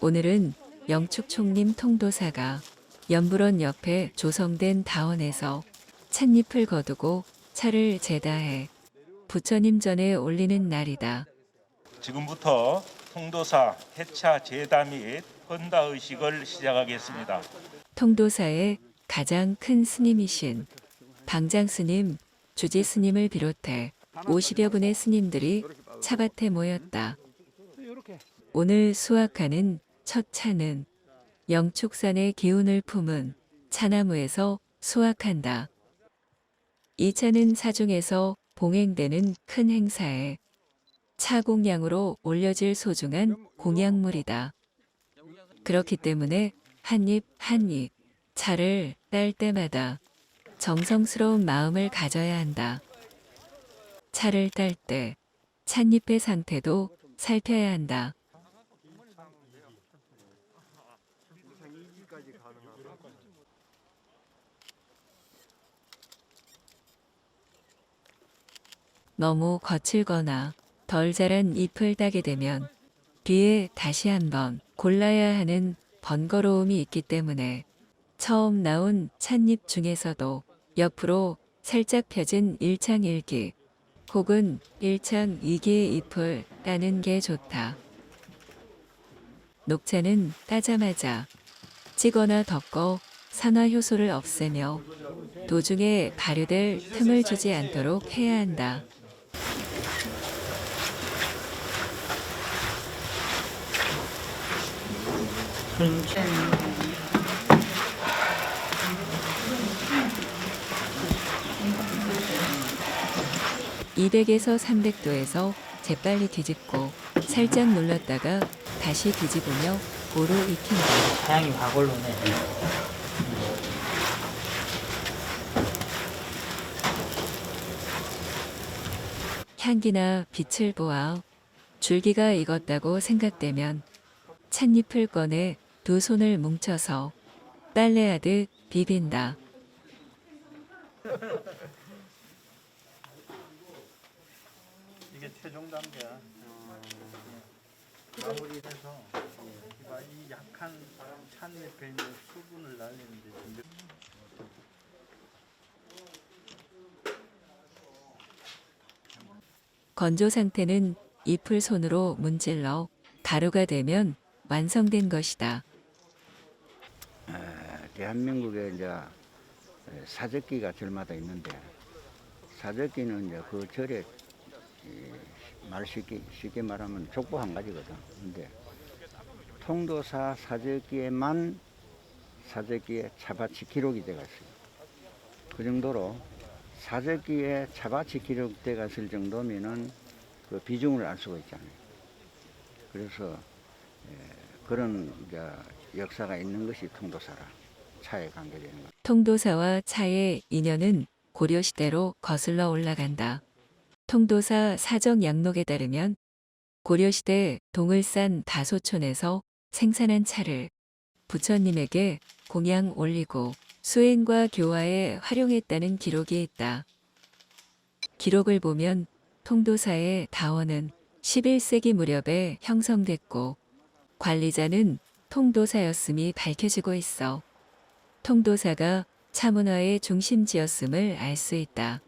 오늘은 영축 총림 통도사가 연불원 옆에 조성된 다원에서 찻잎을 거두고 차를 제다해 부처님 전에 올리는 날이다. 지금부터 통도사 해차 제다 및 헌다 의식을 시작하겠습니다. 통도사의 가장 큰 스님이신 방장 스님, 주지 스님을 비롯해 50여 분의 스님들이 차밭에 모였다. 오늘 수확하는 첫 차는 영축산의 기운을 품은 차나무에서 수확한다. 이 차는 사중에서 봉행되는 큰 행사에 차 공양으로 올려질 소중한 공양물이다. 그렇기 때문에 한입 한입 차를 딸 때마다 정성스러운 마음을 가져야 한다. 차를 딸 때 찻잎의 상태도 살펴야 한다. 너무 거칠거나 덜 자란 잎을 따게 되면 뒤에 다시 한번 골라야 하는 번거로움이 있기 때문에 처음 나온 찻잎 중에서도 옆으로 살짝 펴진 일창일기 혹은 일창이기의 잎을 따는 게 좋다. 녹차는 따자마자 찌거나 덮고 산화 효소를 없애며 도중에 발효될 틈을 주지 않도록 해야 한다. (200에서 300도에서) 재빨리 뒤집고 살짝 눌렀다가 다시 뒤집으며 고루 익힌다. 향이 확 올라오네. 향기나 빛을 보아 줄기가 익었다고 생각되면 찻잎을 꺼내 두 손을 뭉쳐서 빨래하듯 비빈다. 이게 최종 단계 어, 마무리돼서 이 약한 찻잎에 있는 수분을 날리는데 준비. 건조 상태는 잎을 손으로 문질러 가루가 되면 완성된 것이다. 대한민국에 이제 사적기가 절마다 있는데 사적기는 이제 그 절에 이, 말 쉽게, 쉽게 말하면 족보 한 가지거든. 근데 통도사 사적기에만 사적기에 차밭이 기록이 있어요. 그 정도로 사적기에 차밭이 기록돼 갔을 정도면은 그 비중을 알 수가 있잖아요. 그래서 예, 그런 역사가 있는 것이 통도사라 차에 관계되는 것. 통도사와 차의 인연은 고려시대로 거슬러 올라간다. 통도사 사정 양록에 따르면 고려시대 동을산 다소촌에서 생산한 차를 부처님에게 공양 올리고 수행과 교화에 활용했다는 기록이 있다. 기록을 보면 통도사의 다원은 11세기 무렵에 형성됐고 관리자는 통도사였음이 밝혀지고 있어 통도사가 차문화의 중심지였음을 알 수 있다.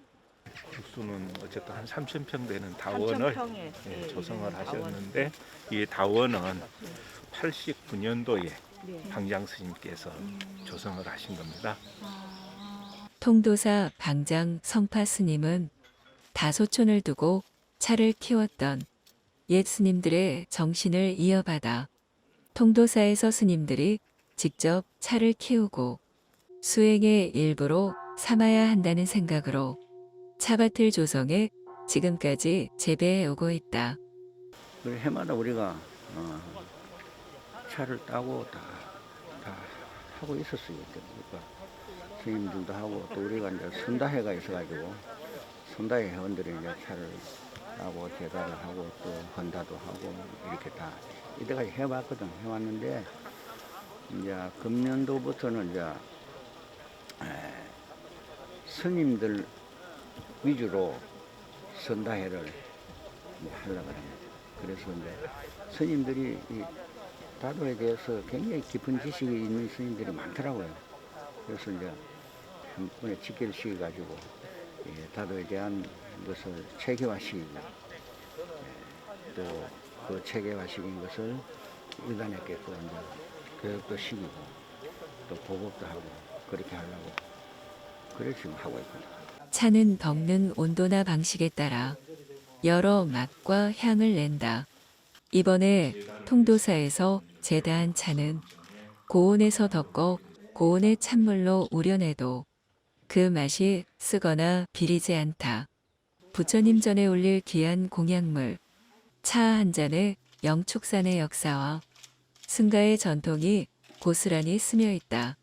국수는 어쨌든 한 3천 평 되는 다원을 3,000평에 예, 예, 조성을 예, 하셨는데 이 다원은 89년도에 네. 방장 스님께서 조성을 하신 겁니다. 통도사 방장 성파 스님은 다소촌을 두고 차를 키웠던 옛 스님들의 정신을 이어받아 통도사에서 스님들이 직접 차를 키우고 수행의 일부로 삼아야 한다는 생각으로 차밭을 조성해 지금까지 재배해 오고 있다. 그 해마다 우리가 어, 차를 따고 다, 다 하고 있었어요. 그러니까 스님들도 하고 또 우리가 이제 선다회가 있어가지고 선다회 회원들이 이제 차를 따고 제사를 하고 또 건다도 하고 이렇게 다 이때까지 해왔거든. 해왔는데 이제 금년도부터는 이제 에, 스님들 위주로 선다회를 이제 하려고 합니다. 그래서 이제 스님들이 이 다도에 대해서 굉장히 깊은 지식이 있는 스님들이 많더라고요. 그래서 이제 한 번에 직계를 시켜가지고 예, 다도에 대한 것을 체계화시키고 예, 또그 체계화시킨 것을 일반에게끔 이제 교육도 시키고 또 보급도 하고 그렇게 하려고 그래 지금 하고 있거든요. 차는 덕는 온도나 방식에 따라 여러 맛과 향을 낸다. 이번에 통도사에서 제다한 차는 고온에서 덮고 고온의 찬물로 우려내도 그 맛이 쓰거나 비리지 않다. 부처님 전에 올릴 귀한 공약물, 차 한 잔에 영축산의 역사와 승가의 전통이 고스란히 스며 있다.